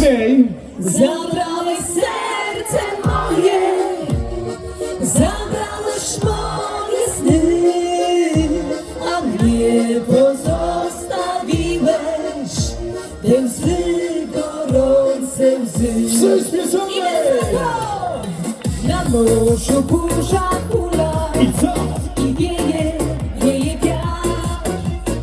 mocniej! Zabrałeś serce moje, zabrałeś moje sny, a mnie pozostawiłeś te łzy, gorące łzy. Wysoko na morzu burza hula I co? i wieje, wieje wiatr,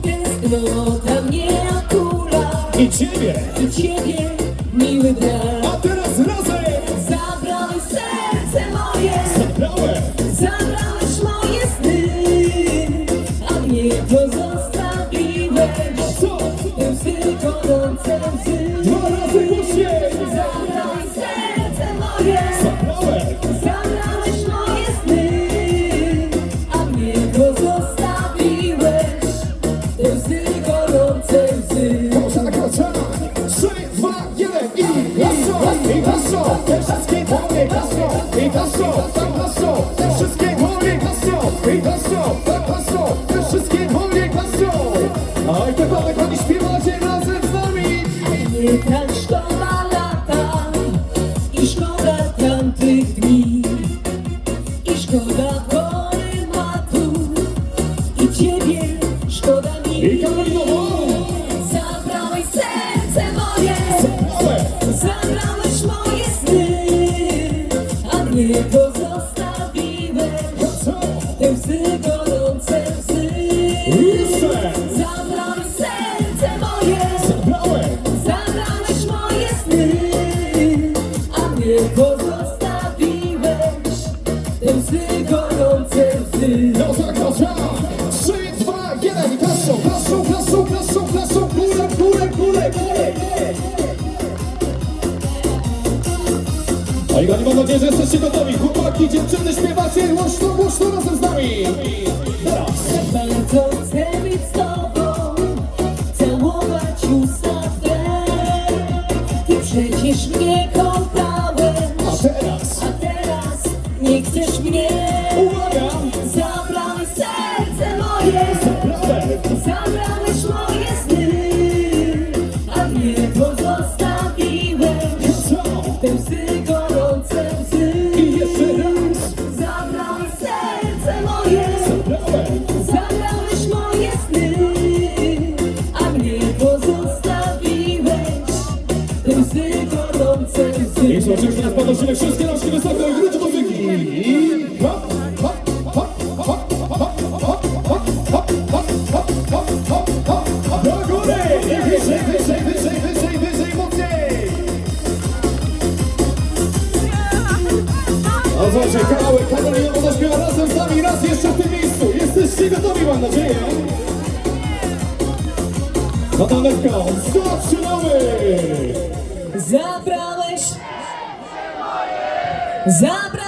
tęsknota mnie okula I ciebie! i ciebie, miły brat. A teraz razem! Zabrałeś serce moje, Zabrałem! zabrałeś moje sny, a mnie pozostawiłeś. Co? Łzy gorące łzy. Dwa razy głośniej! Tam hasło! Te wszystkie moje hasło! I hasło! Tam hasło! Te wszystkie moje hasło! Oj, tak mamy, kochani, śpiewacie razem z nami! Nie tak szkoda lata i szkoda tamtych dni i szkoda pory matu i ciebie szkoda mi. I Co? te łzy gorące łzy. Zabrałeś serce moje. Zabrałem! Zabrałeś moje sny, a mnie pozostawiłeś A Igor, mam nadzieję, że jesteście gotowi. Chłopaki, dziewczyny, śpiewacie głośno, głośno razem z nami. Teraz. Bardzo chcę być z tobą, całować usta. Ty przecież mnie kochałeś, A teraz. a teraz nie chcesz mnie. I że nas podnosimy wszystkie rączki wysoko i wróć muzyki. I hop, hop, hop. Do góry! I wyżej, wyżej, wyżej, wyżej, wyżej, mocniej! A zobaczcie, kanały Karolina zaśpiewa razem z nami raz jeszcze w tym miejscu. Jesteście gotowi, mam nadzieję. Lekko, zaczynamy! Zabrałeś, Zabra